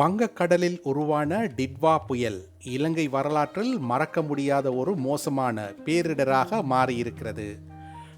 வங்கக்கடலில் உருவான டிட்வா புயல் இலங்கை வரலாற்றில் மறக்க முடியாத ஒரு மோசமான பேரிடராக மாறியிருக்கிறது.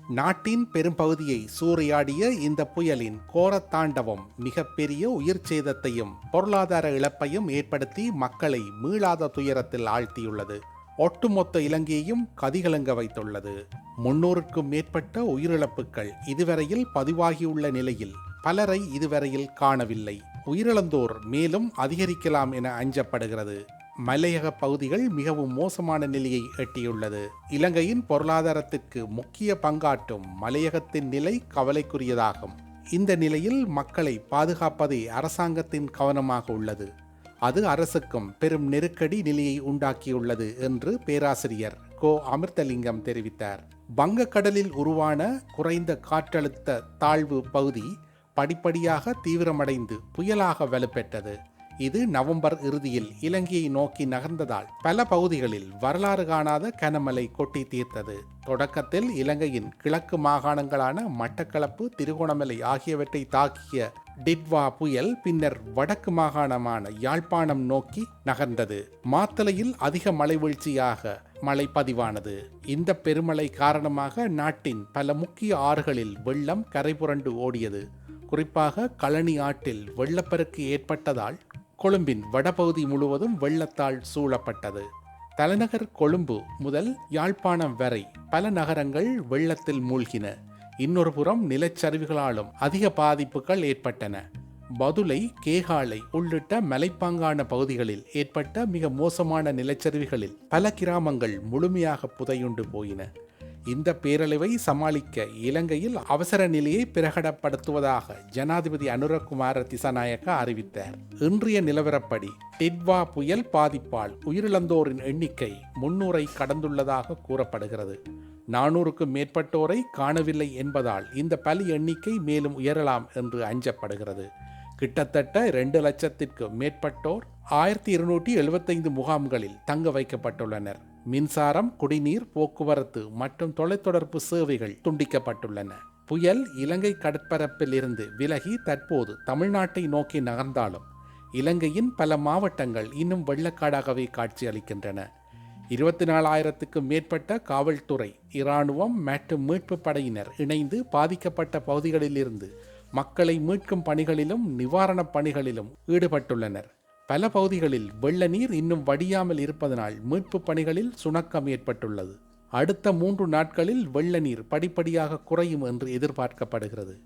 நாட்டின் பெரும்பகுதியை சூறையாடிய இந்த புயலின் கோரத்தாண்டவம் மிகப்பெரிய உயிர் சேதத்தையும் பொருளாதார இழப்பையும் ஏற்படுத்தி மக்களை மீளாத துயரத்தில் ஆழ்த்தியுள்ளது. ஒட்டுமொத்த இலங்கையையும் கதிகலங்க வைத்துள்ளது. முன்னூறுக்கும் மேற்பட்ட உயிரிழப்புகள் இதுவரையில் பதிவாகியுள்ள நிலையில் பலரை இதுவரையில் காணவில்லை. உயிரிழந்தோர் மேலும் அதிகரிக்கலாம் என அஞ்சப்படுகிறது. மலையக பகுதிகள் மிகவும் மோசமான நிலையை எட்டியுள்ளது. இலங்கையின் பொருளாதாரத்திற்கு முக்கிய பங்காற்றும் மலையகத்தின் நிலை கவலைக்குரியதாகும். இந்த நிலையில் மக்களை பாதுகாப்பதே அரசாங்கத்தின் கவனமாக உள்ளது. அது அரசுக்கும் பெரும் நெருக்கடி நிலையை உண்டாக்கியுள்ளது என்று பேராசிரியர் கோ. அமிர்தலிங்கம் தெரிவித்தார். வங்கக்கடலில் உருவான குறைந்த காற்றழுத்த தாழ்வு பகுதி படிப்படியாக தீவிரமடைந்து புயலாக வலுப்பெற்றது. இது நவம்பர் இறுதியில் இலங்கையை நோக்கி நகர்ந்ததால் பல பகுதிகளில் வரலாறு காணாத கனமழை கொட்டி தீர்த்தது. தொடக்கத்தில் இலங்கையின் கிழக்கு மாகாணங்களான மட்டக்களப்பு திருகோணமலை ஆகியவற்றை தாக்கிய டிட்வா புயல் பின்னர் வடக்கு மாகாணமான யாழ்ப்பாணம் நோக்கி நகர்ந்தது. மாத்தலையில் அதிக மழை வீழ்ச்சியாக மழை பதிவானது. இந்த பெருமழை காரணமாக நாட்டின் பல முக்கிய ஆறுகளில் வெள்ளம் கரைபுரண்டு ஓடியது. குறிப்பாக கழனி ஆற்றில் வெள்ளப்பெருக்கு ஏற்பட்டதால் கொழும்பின் வடபகுதி முழுவதும் வெள்ளத்தால் சூழப்பட்டது. தலைநகர் கொழும்பு முதல் யாழ்ப்பாணம் வரை பல நகரங்கள் வெள்ளத்தில் மூழ்கின. இன்னொரு புறம் நிலச்சரிவுகளாலும் அதிக பாதிப்புகள் ஏற்பட்டன. பதுளை கேகாலை உள்ளிட்ட மலைப்பாங்கான பகுதிகளில் ஏற்பட்ட மிக மோசமான நிலச்சரிவுகளில் பல கிராமங்கள் முழுமையாக புதையுண்டு போயின. இந்த பேரழிவை சமாளிக்க இலங்கையில் அவசர நிலையை பிரகடப்படுத்துவதாக ஜனாதிபதி அனுரகுமார திசாநாயக்கா அறிவித்தார். இன்றைய நிலவரப்படி டிட்வா புயல் பாதிப்பால் உயிரிழந்தோரின் எண்ணிக்கை முன்னூரை கடந்துள்ளதாக கூறப்படுகிறது. நானூறுக்கும் மேற்பட்டோரை காணவில்லை என்பதால் இந்த பலி எண்ணிக்கை மேலும் உயரலாம் என்று அஞ்சப்படுகிறது. கிட்டத்தட்ட இரண்டு லட்சத்திற்கு மேற்பட்டோர் ஆயிரத்தி இருநூற்றி எழுபத்தைந்து முகாம்களில் தங்க வைக்கப்பட்டுள்ளனர். மின்சாரம் குடிநீர் போக்குவரத்து மற்றும் தொலைத்தொடர்பு சேவைகள் துண்டிக்கப்பட்டுள்ளன. புயல் இலங்கை கடற்பரப்பில் இருந்து விலகி தற்போது தமிழ்நாட்டை நோக்கி நகர்ந்தாலும் இலங்கையின் பல மாவட்டங்கள் இன்னும் வெள்ளக்காடாகவே காட்சியளிக்கின்றன. இருபத்தி நாலாயிரத்துக்கும் மேற்பட்ட காவல்துறை இராணுவம் மற்றும் மீட்பு படையினர் இணைந்து பாதிக்கப்பட்ட பகுதிகளிலிருந்து மக்களை மீட்கும் பணிகளிலும் நிவாரணப் பணிகளிலும் ஈடுபட்டுள்ளனர். பல பகுதிகளில் வெள்ள நீர் இன்னும் வடியாமல் இருப்பதனால் மீட்பு பணிகளில் சுணக்கம் ஏற்பட்டுள்ளது. அடுத்த மூன்று நாட்களில் வெள்ள நீர் படிப்படியாக குறையும் என்று எதிர்பார்க்கப்படுகிறது.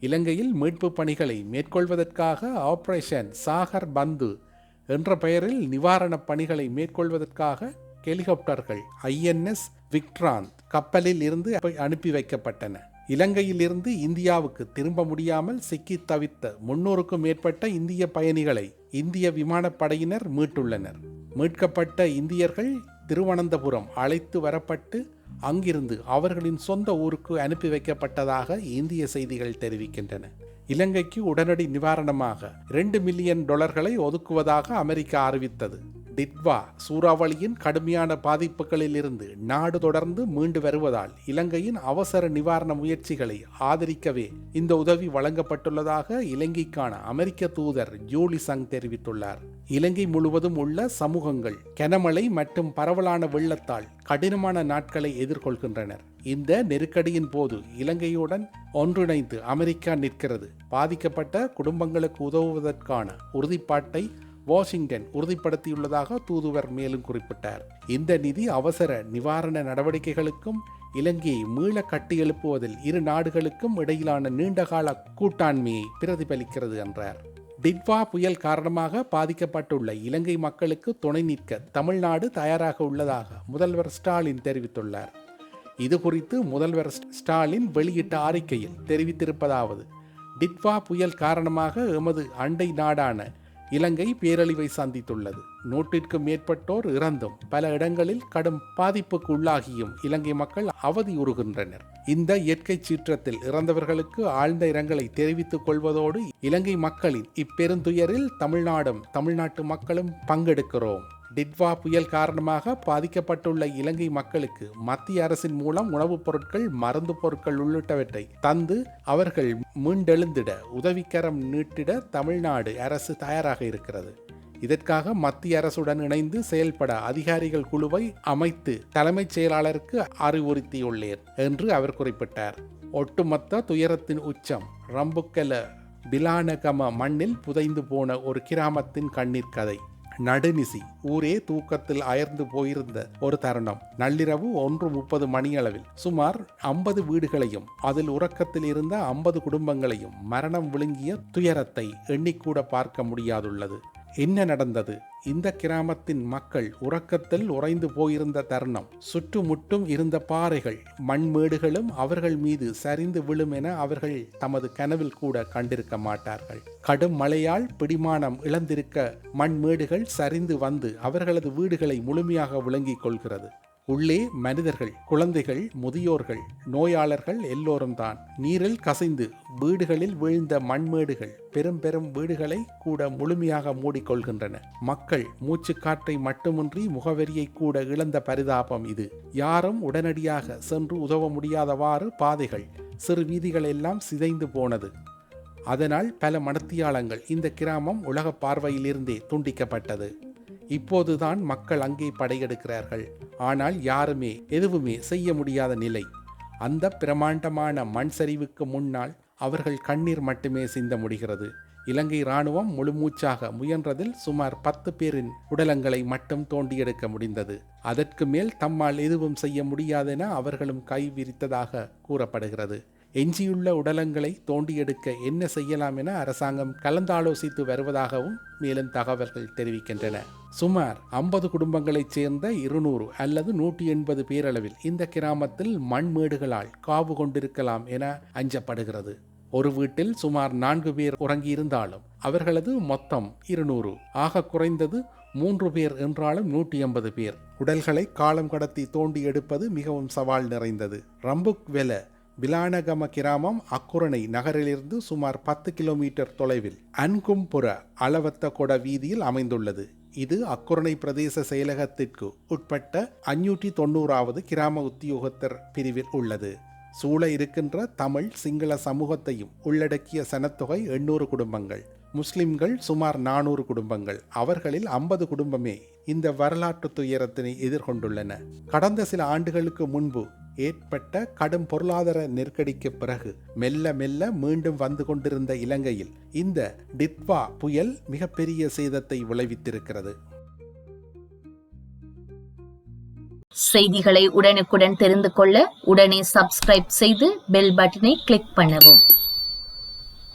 இலங்கையில் மீட்பு பணிகளை மேற்கொள்வதற்காக ஆபரேஷன் சாகர் பந்து என்ற பெயரில் நிவாரணப் பணிகளை மேற்கொள்வதற்காக ஹெலிகாப்டர்கள் ஐஎன்எஸ் விக்ட்ராந்த் கப்பலில் இருந்து அனுப்பி வைக்கப்பட்டன. இலங்கையிலிருந்து இந்தியாவுக்கு திரும்ப முடியாமல் சிக்கி தவித்த முன்னூறுக்கும் மேற்பட்ட இந்திய பயணிகளை இந்திய விமானப்படையினர் மீட்டுள்ளனர். மீட்கப்பட்ட இந்தியர்கள் திருவனந்தபுரம் அழைத்து வரப்பட்டு அங்கிருந்து அவர்களின் சொந்த ஊருக்கு அனுப்பி வைக்கப்பட்டதாக இந்திய செய்திகள் தெரிவிக்கின்றன. இலங்கைக்கு உடனடி நிவாரணமாக இரண்டு மில்லியன் டாலர்களை ஒதுக்குவதாக அமெரிக்கா அறிவித்தது. டிட்வா சூறாவளியின் கடுமையான பாதிப்புகளில் இருந்து நாடு தொடர்ந்து மீண்டு வருவதால் இலங்கையின் அவசர நிவாரண முயற்சிகளை ஆதரிக்கவே இந்த உதவி வழங்கப்பட்டுள்ளதாக இலங்கைக்கான அமெரிக்க தூதர் ஜூலி சங் தெரிவித்துள்ளார். இலங்கை முழுவதும் உள்ள சமூகங்கள் கனமழை மற்றும் பரவலான வெள்ளத்தால் கடினமான நாட்களை எதிர்கொள்கின்றனர். இந்த நெருக்கடியின் போது இலங்கையுடன் ஒன்றிணைந்து அமெரிக்கா நிற்கிறது. பாதிக்கப்பட்ட குடும்பங்களுக்கு உதவுவதற்கான உறுதிப்பாட்டை வாஷிங்டன் உறுதிப்படுத்தியுள்ளதாக தூதுவர் மேலும் குறிப்பிட்டார். இந்த நிதி அவசர நிவாரண நடவடிக்கைகளுக்கும் இலங்கையை மீள கட்டியெழுப்புவதில் இரு நாடுகளுக்கும் இடையிலான நீண்டகால கூட்டாண்மையை பிரதிபலிக்கிறது என்றார். டிட்வா புயல் காரணமாக பாதிக்கப்பட்டுள்ள இலங்கை மக்களுக்கு துணை நிற்க தமிழ்நாடு தயாராக உள்ளதாக முதல்வர் ஸ்டாலின் தெரிவித்துள்ளார். இது குறித்து முதல்வர் ஸ்டாலின் வெளியிட்ட அறிக்கையில் தெரிவித்திருப்பதாவது டிட்வா புயல் காரணமாக எமது அண்டை நாடான இலங்கை பேரழிவை சந்தித்துள்ளது. நூற்றிற்கும் மேற்பட்டோர் இறந்தும் பல இடங்களில் கடும் பாதிப்புக்கு உள்ளாகியும் இலங்கை மக்கள் அவதியுறுகின்றனர் இந்த இயற்கை சீற்றத்தில் இறந்தவர்களுக்கு ஆழ்ந்த இரங்கலை தெரிவித்துக் கொள்வதோடு இலங்கை மக்களின் இப்பெருந்துயரில் தமிழ்நாடும் தமிழ்நாட்டு மக்களும் பங்கெடுக்கிறோம். டிட்வா புயல் காரணமாக பாதிக்கப்பட்டுள்ள இலங்கை மக்களுக்கு மத்திய அரசின் மூலம் உணவுப் பொருட்கள் மருந்து பொருட்கள் உள்ளிட்டவற்றை தந்து அவர்கள் மீண்டெழுந்திட உதவிக்கரம் நீட்டிட தமிழ்நாடு அரசு தயாராக இருக்கிறது. இதற்காக மத்திய அரசுடன் இணைந்து செயல்பட அதிகாரிகள் குழுவை அமைத்து தலைமைச் செயலாளருக்கு அறிவுறுத்தியுள்ளேன் என்று அவர் குறிப்பிட்டார். ஒட்டுமொத்த துயரத்தின் உச்சம் ரம்புக்கல பிலானகம மண்ணில் புதைந்து போன ஒரு கிராமத்தின் கண்ணீர் கதை. நடுநிசி. ஊரே தூக்கத்தில் அயர்ந்து போயிருந்த ஒரு தருணம். நள்ளிரவு ஒன்று முப்பது மணியளவில். சுமார் ஐம்பது வீடுகளையும் அதில் உறக்கத்தில் இருந்த ஐம்பது குடும்பங்களையும் மரணம் விழுங்கிய துயரத்தை எண்ணிக்கூட பார்க்க முடியாதுள்ளது. என்ன நடந்தது? இந்த கிராமத்தின் மக்கள் உறக்கத்தில் உறைந்து போயிருந்த தருணம். சுற்றுமுட்டும் இருந்த பாறைகள் மண்மேடுகளும் அவர்கள் மீது சரிந்து விழும் என அவர்கள் தமது கனவில் கூட கண்டிருக்க மாட்டார்கள். கடும் மழையால் பிடிமானம் இழந்திருக்க மண்மேடுகள் சரிந்து வந்து அவர்களது வீடுகளை முழுமையாக விளங்கிக் கொள்கிறது. உள்ளே மனிதர்கள் குழந்தைகள் முதியோர்கள் நோயாளர்கள் எல்லோரும் தான் நீரில் கசைந்து வீடுகளில் வீழ்ந்த மண்மேடுகள் பெரும் பெரும் வீடுகளை கூட முழுமையாக மூடிக்கொள்கின்றன. மக்கள் மூச்சுக்காற்றை மட்டுமின்றி முகவரியை கூட இழந்த பரிதாபம் இது. யாரும் உடனடியாக சென்று உதவ முடியாதவாறு பாதைகள் சிறு வீதிகள் எல்லாம் சிதைந்து போனது. அதனால் பல மடத்தியாளங்கள் இந்த கிராமம் உலக பார்வையிலிருந்தே துண்டிக்கப்பட்டது. இப்போதுதான் மக்கள் அங்கே படையெடுக்கிறார்கள். ஆனால் யாருமே எதுவுமே செய்ய முடியாத நிலை. அந்த பிரமாண்டமான மண் சரிவுக்கு முன்னால் அவர்கள் கண்ணீர் மட்டுமே சிந்த முடிகிறது. இலங்கை இராணுவம் முழுமூச்சாக முயன்றதில் சுமார் பத்து பேரின் உடலங்களை மட்டும் தோண்டி எடுக்க முடிந்தது. அதற்கு மேல் தம்மால் எதுவும் செய்ய முடியாதென அவர்களும் கை விரித்ததாக கூறப்படுகிறது. எஞ்சியுள்ள உடலங்களை தோண்டி எடுக்க என்ன செய்யலாம் என அரசாங்கம் கலந்தாலோசித்து வருவதாகவும் மேலும் தகவல்கள் தெரிவிக்கின்றன. சுமார் ஐம்பது குடும்பங்களைச் சேர்ந்த இருநூறு அல்லது நூற்றி எண்பது பேரளவில் இந்த கிராமத்தில் மண்மேடுகளால் காவு கொண்டிருக்கலாம் என அஞ்சப்படுகிறது. ஒரு வீட்டில் சுமார் நான்கு பேர் உறங்கியிருந்தாலும் அவர்களது மொத்தம் இருநூறு. ஆக குறைந்தது மூன்று பேர் என்றாலும் நூற்றி ஐம்பது பேர். உடல்களை காலம் கடத்தி தோண்டி எடுப்பது மிகவும் சவால் நிறைந்தது. ரம்புக் வெல பிலானகம கிராமம் அக்குரணை நகரிலிருந்து சுமார் பத்து கிலோமீட்டர் தொலைவில் அன்கும்புர அளவத்த கொட வீதியில் அமைந்துள்ளது. இது அக்குரணை பிரதேச செயலகத்திற்கு உட்பட்ட அஞ்சூற்றி தொண்ணூறாவது கிராம உத்தியோகத்தர் பிரிவில் உள்ளது. சூழ இருக்கின்ற தமிழ் சிங்கள சமூகத்தையும் உள்ளடக்கிய சனத்தொகை எண்ணூறு குடும்பங்கள். முஸ்லிம்கள் சுமார் நானூறு குடும்பங்கள். அவர்களில் ஐம்பது குடும்பமே இந்த வரலாற்று துயரத்தினை எதிர்கொண்டுள்ளன. கடந்த சில ஆண்டுகளுக்கு முன்பு ஏற்பட்ட கடும் பொருளாதார நெருக்கடிக்கு பிறகு மெல்ல மெல்ல மீண்டும் வந்து கொண்டிருந்த இலங்கையில் இந்த டித்வா புயல் மிகப்பெரிய சேதத்தை விளைவித்திருக்கிறது. செய்திகளை உடனுக்குடன் தெரிந்து கொள்ள உடனே சப்ஸ்கிரைப் செய்து பெல் பட்டனை கிளிக் பண்ணவும்.